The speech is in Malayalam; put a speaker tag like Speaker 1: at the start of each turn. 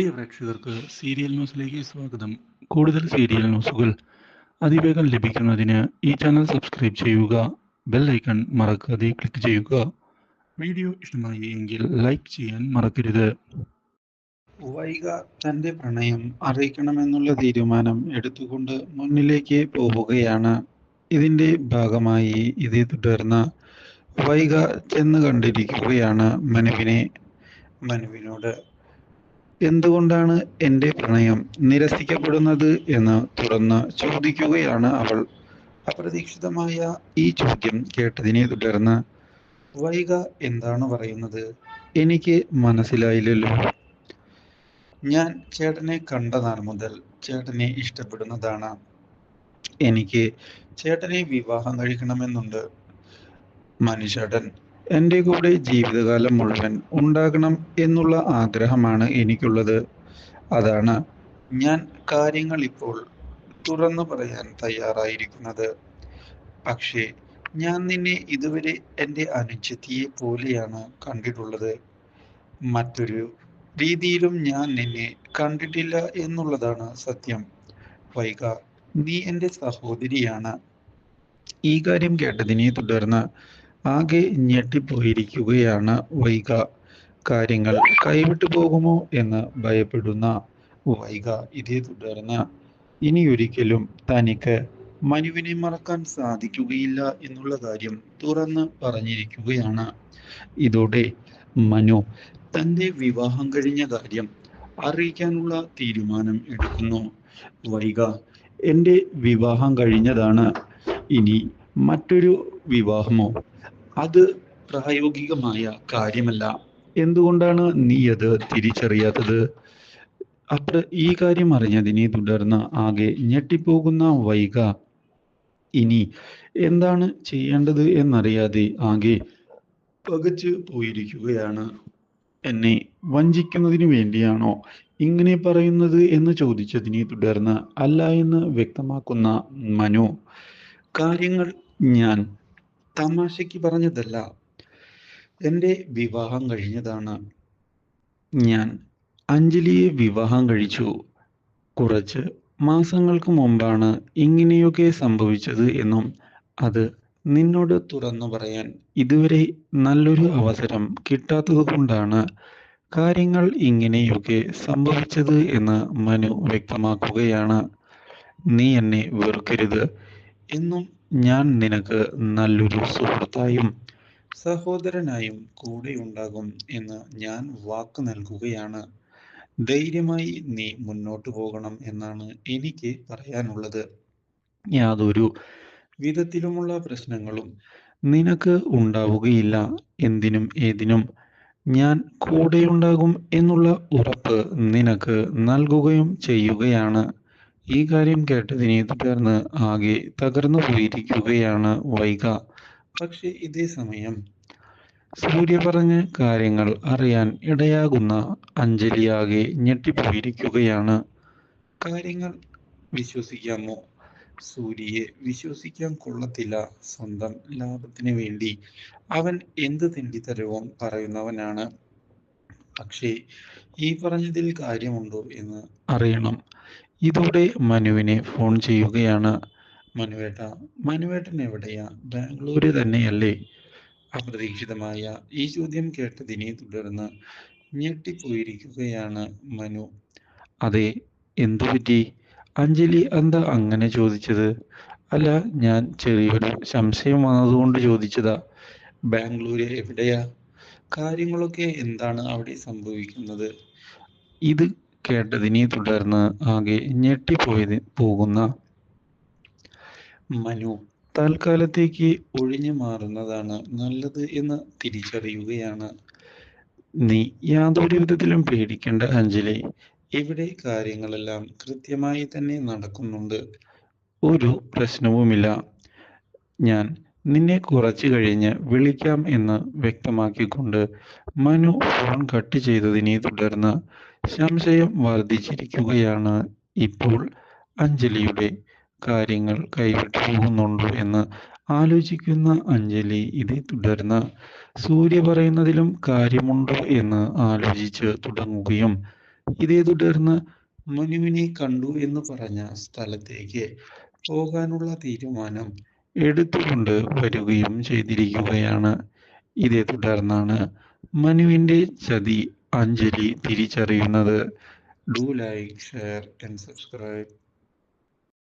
Speaker 1: പ്രിയ പ്രേക്ഷകർക്ക് സീരിയൽ ന്യൂസിലേക്ക് സ്വാഗതം. കൂടുതൽ സീരിയൽ ന്യൂസുകൾ അതിവേഗം ലഭിക്കുന്നതിന് ഈ ചാനൽ സബ്സ്ക്രൈബ് ചെയ്യുക ബെൽ ഐക്കൺ മറക്കാതെ ക്ലിക്ക് ചെയ്യുക. വീഡിയോ ഇഷ്ടമായി എങ്കിൽ ലൈക്ക് ചെയ്യാൻ മറക്കരുത്.
Speaker 2: വൈഗ തന്റെ പ്രണയം അറിയിക്കണമെന്നുള്ള തീരുമാനം എടുത്തുകൊണ്ട് മുന്നിലേക്ക് പോവുകയാണ്. ഇതിന്റെ ഭാഗമായി ഇതേ തുടർന്ന് വൈഗ ചെന്ന് കണ്ടിരിക്കുകയാണ് മനുവിനെ. മനുവിനോട് എന്തുകൊണ്ടാണ് എന്റെ പ്രണയം നിരസിക്കപ്പെടുന്നത് എന്ന് തുറന്ന് ചോദിക്കുകയാണ് അവൾ. അപ്രതീക്ഷിതമായ ഈ ചോദ്യം കേട്ടതിനെ തുടർന്ന് വൈഗ എന്താണ് പറയുന്നത്? എനിക്ക് മനസ്സിലായില്ലല്ലോ. ഞാൻ ചേട്ടനെ കണ്ട നാൾ മുതൽ ചേട്ടനെ ഇഷ്ടപ്പെടുന്നതാണ്. എനിക്ക് ചേട്ടനെ വിവാഹം കഴിക്കണമെന്നുണ്ട്. മനുഷ്യേട്ടൻ എന്റെ കൂടെ ജീവിതകാലം മുഴുവൻ ഉണ്ടാകണം എന്നുള്ള ആഗ്രഹമാണ് എനിക്കുള്ളത്. അതാണ് ഞാൻ കാര്യങ്ങൾ ഇപ്പോൾ തുറന്നു പറയാൻ തയ്യാറായിരിക്കുന്നത്. പക്ഷേ ഞാൻ നിന്നെ ഇതുവരെ എന്റെ അനുജത്തിയെ പോലെയാണ് കണ്ടിട്ടുള്ളത്. മറ്റൊരു രീതിയിലും ഞാൻ നിന്നെ കണ്ടിട്ടില്ല എന്നുള്ളതാണ് സത്യം. വൈക നീ എന്റെ സഹോദരിയാണ്. ഈ കാര്യം കേട്ടതിനെ തുടർന്ന് ആകെ ഞെട്ടിപ്പോയിരിക്കുകയാണ് വൈക കാര്യങ്ങൾ കൈവിട്ടു പോകുമോ എന്ന് ഭയപ്പെടുന്ന വൈഗ ഇതേ തുടർന്ന് ഇനിയൊരിക്കലും തനിക്ക് മനുവിനെ മറക്കാൻ സാധിക്കുകയില്ല എന്നുള്ള കാര്യം തുറന്ന് പറഞ്ഞിരിക്കുകയാണ്. ഇതോടെ മനു തന്റെ വിവാഹം കഴിഞ്ഞ കാര്യം അറിയിക്കാനുള്ള തീരുമാനം എടുക്കുന്നു. വൈഗ എന്റെ വിവാഹം കഴിഞ്ഞതാണ്. ഇനി മറ്റൊരു വിവാഹമോ? അത് പ്രായോഗികമായ കാര്യമല്ല. എന്തുകൊണ്ടാണ് നീ അത് തിരിച്ചറിയാത്തത്? അപ്ര ഈ കാര്യം അറിഞ്ഞതിനെ തുടർന്ന് ആകെ ഞെട്ടിപ്പോകുന്ന വൈക ഇനി എന്താണ് ചെയ്യേണ്ടത് എന്നറിയാതെ ആകെ പകച്ചു പോയിരിക്കുകയാണ്. എന്നെ വഞ്ചിക്കുന്നതിന് വേണ്ടിയാണോ ഇങ്ങനെ പറയുന്നത് എന്ന് ചോദിച്ചതിനെ തുടർന്ന് അല്ല എന്ന് വ്യക്തമാക്കുന്ന മനു കാര്യങ്ങൾ ഞാൻ തമാശയ്ക്ക് പറഞ്ഞതല്ല. എന്റെ വിവാഹം കഴിഞ്ഞതാണ്. ഞാൻ അഞ്ജലിയെ വിവാഹം കഴിച്ചു. കുറച്ച് മാസങ്ങൾക്ക് മുമ്പാണ് ഇങ്ങനെയൊക്കെ സംഭവിച്ചത് എന്നും അത് നിന്നോട് തുറന്നു പറയാൻ ഇതുവരെ നല്ലൊരു അവസരം കിട്ടാത്തത് കൊണ്ടാണ് കാര്യങ്ങൾ ഇങ്ങനെയൊക്കെ സംഭവിച്ചത് എന്ന് മനു വ്യക്തമാക്കുകയാണ്. നീ എന്നെ വെറുക്കരുത്. എന്നും ഞാൻ നിനക്ക് നല്ലൊരു സുഹൃത്തായും സഹോദരനായും കൂടെ ഉണ്ടാകും എന്ന് ഞാൻ വാക്ക് നൽകുകയാണ്. ധൈര്യമായി നീ മുന്നോട്ട് പോകണം എന്നാണ് എനിക്ക് പറയാനുള്ളത്. യാതൊരു വിധത്തിലുമുള്ള പ്രശ്നങ്ങളും നിനക്ക് ഉണ്ടാവുകയില്ല. എന്തിനും ഏതിനും ഞാൻ കൂടെയുണ്ടാകും എന്നുള്ള ഉറപ്പ് നിനക്ക് നൽകുകയും ചെയ്യുകയാണ്. ഈ കാര്യം കേട്ടതിനെ തുടർന്ന് ആകെ തകർന്നു പോയിരിക്കുകയാണ് വൈക പക്ഷെ ഇതേ സമയം സൂര്യ പറഞ്ഞ കാര്യങ്ങൾ അറിയാൻ ഇടയാകുന്ന അഞ്ജലി ആകെ ഞെട്ടിപ്പോയിരിക്കുകയാണ്. കാര്യങ്ങൾ വിശ്വസിക്കാമോ? സൂര്യയെ വിശ്വസിക്കാൻ കൊള്ളത്തില്ല സ്വന്തം ലാഭത്തിന് വേണ്ടി. അവൻ എന്ത് തെണ്ടിത്തരവും പറയുന്നവനാണ്. പക്ഷേ ഈ പറഞ്ഞതിൽ കാര്യമുണ്ടോ എന്ന് അറിയണം. ഇതോടെ മനുവിനെ ഫോൺ ചെയ്യുകയാണ് മനുവേട്ട. മനുവേട്ടൻ എവിടെയാ? ബാംഗ്ലൂര് തന്നെയല്ലേ? അപ്രതീക്ഷിതമായ ഈ ചോദ്യം കേട്ടതിനെ തുടർന്ന് ഞെട്ടിപ്പോയിരിക്കുകയാണ് മനു. അതെ എന്തു പറ്റി? അഞ്ജലി എന്താ അങ്ങനെ ചോദിച്ചത്? അല്ല ഞാൻ ചെറിയൊരു സംശയം വന്നതുകൊണ്ട് ചോദിച്ചതാ. ബാംഗ്ലൂര് എവിടെയാ? കാര്യങ്ങളൊക്കെ എന്താണ് അവിടെ സംഭവിക്കുന്നത്? ഇത് കേട്ടതിനെ തുടർന്ന് ആകെ ഞെട്ടിപ്പോയത് പോകുന്ന മനു. തൽക്കാലത്തേക്ക് ഒഴിഞ്ഞു മാറുന്നതാണ് നല്ലത് എന്ന് തിരിച്ചറിയുകയാണ്. നീ യാതൊരു വിധത്തിലും പേടിക്കേണ്ട അഞ്ജലി. ഇവിടെ കാര്യങ്ങളെല്ലാം കൃത്യമായി തന്നെ നടക്കുന്നുണ്ട്. ഒരു പ്രശ്നവുമില്ല. ഞാൻ നിന്നെ കുറച്ചു കഴിഞ്ഞ് വിളിക്കാം എന്ന് വ്യക്തമാക്കിക്കൊണ്ട് മനു ഫോൺ കട്ട് ചെയ്തതിനെ തുടർന്ന് സംശയം വർദ്ധിച്ചിരിക്കുകയാണ്. ഇപ്പോൾ അഞ്ജലിയുടെ കാര്യങ്ങൾ കൈവിട്ടു പോകുന്നുണ്ടോ എന്ന് ആലോചിക്കുന്ന അഞ്ജലി ഇതേ തുടർന്ന് സൂര്യ പറയുന്നതിലും കാര്യമുണ്ടോ എന്ന് ആലോചിച്ച് തുടങ്ങുകയും ഇതേ തുടർന്ന് മനുവിനെ കണ്ടു എന്ന് പറഞ്ഞ സ്ഥലത്തേക്ക് പോകാനുള്ള തീരുമാനം എടുത്തുകൊണ്ട് വരികയും ചെയ്തിരിക്കുകയാണ്. ഇതേ തുടർന്നാണ് മനുവിന്റെ ചതി അഞ്ജലി തിരിച്ചറിയുന്നത്. Do like share and subscribe